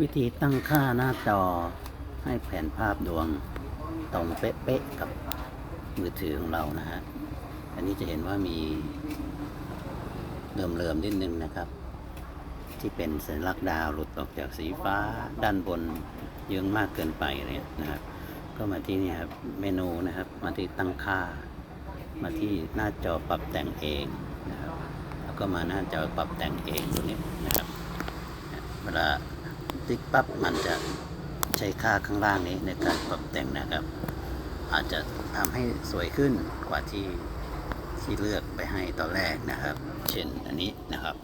วิธีตั้งค่าหน้าจอให้แผนภาพดวงตรงเป๊ะๆกับมือถือของเรานะฮะ อันนี้จะเห็นว่ามีเลื่อมๆนิดนึงนะครับ ที่เป็นสัญลักษณ์ดาวหลุดออกจากสีฟ้าด้านบนเยื้องมากเกินไปเนี่ยนะครับ ก็มาที่นี่ครับเมนูนะครับ มาที่ตั้งค่า มาที่หน้าจอปรับแต่งเองนะครับ แล้วก็มาหน้าจอปรับแต่งเองตัวนี้นะครับเวลา ติ๊กปั๊บมันจะใช้ค่าข้างล่างนี้ในการปรับแต่งนะครับ อาจจะทำให้สวยขึ้นกว่าที่ที่เลือกไปให้ตอนแรกนะครับ เช่นอันนี้นะครับ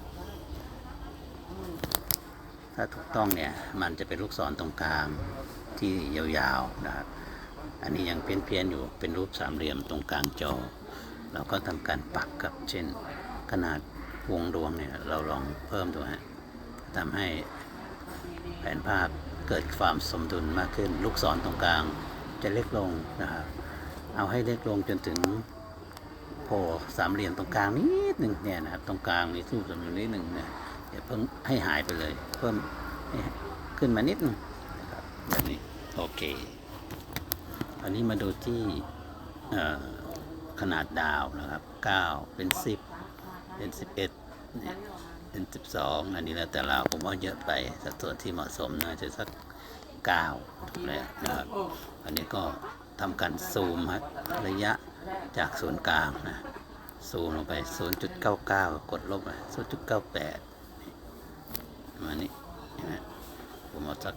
ถ้าถูกต้องเนี่ยมันจะเป็นลูกศรตรงกลางที่ยาวๆนะครับ อันนี้ยังเพี้ยนๆอยู่เป็นรูปสามเหลี่ยมตรงกลางจอ เราก็ทำการปักกับเช่นขนาดวงดวงเนี่ยเราลองเพิ่มดูฮะทำให้ ผนภาพเกิดความสมดุลมากขึ้น ลูกศรตรงกลางจะเล็กลงนะครับเอาให้เล็กลงจนถึงโผล่สามเหลี่ยมตรงกลางนิดหนึ่งเนี่ยนะครับตรงกลางมีทูบสมดุลนิดหนึ่งเนี่ยอย่าเพิ่งให้หายไปเลย เพิ่มให้ขึ้นมานิดหนึงนะครับแบบนี้โอเคอันนี้มาดูที่ขนาดดาวนะครับ 9 เป็น 10 เป็น 11 เนี่ยเป็น12อันนี้แล้วแต่เราผมว่าเยอะไปสัดส่วนที่เหมาะสมน่าจะสัก9ถูกแล้วนะครับ อันนี้ก็ทำการซูมครับระยะจากศูนย์กลางนะซูมลงไป 0.99 กดลบไป0.98ประมาณนี้เห็นไหมผมเอาสัก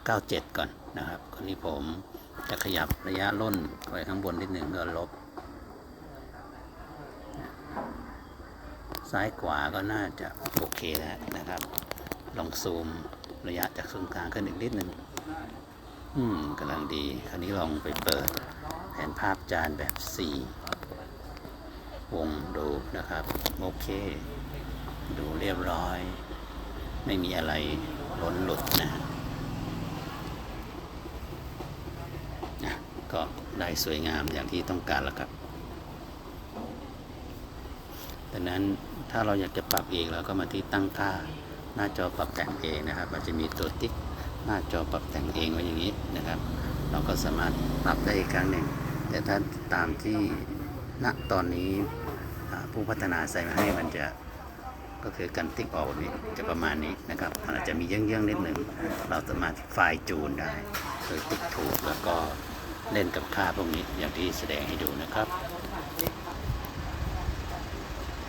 0.97 ก่อนนะครับคราวนี้ผมจะขยับระยะล่นไปข้างบนนิดหนึ่งก็ลบ ซ้ายขวาก็น่าจะโอเคแล้วนะครับ ลองซูมระยะจากศูนย์กลางขึ้นอีกนิดหนึ่งอืมกำลังดี คราวนี้ลองไปเปิดแผนภาพจานแบบ 4 วงดูนะครับ โอเค ดูเรียบร้อย ไม่มีอะไรล้นหลุดนะนะ ก็ได้สวยงามอย่างที่ต้องการแล้วครับ ดังนั้นถ้าเราอยากจะปรับเองเราก็มาที่ตั้งค่าหน้าจอปรับแต่งเองนะครับมันจะมีตัวติ๊กหน้าจอปรับแต่งเองไว้อย่างนี้นะครับ เราก็สามารถปรับได้อีกครั้งหนึ่ง แต่ถ้าตามที่ณตอนนี้ผู้พัฒนาใส่มาให้มันจะก็คือการติ๊กออกแบบนี้จะประมาณนี้นะครับมันอาจจะมีเยื่องๆนิดหนึ่งเราสามารถไฟล์จูนได้คือติ๊กถูกแล้วก็เล่นกับค่าพวกนี้อย่างที่แสดงให้ดูนะครับ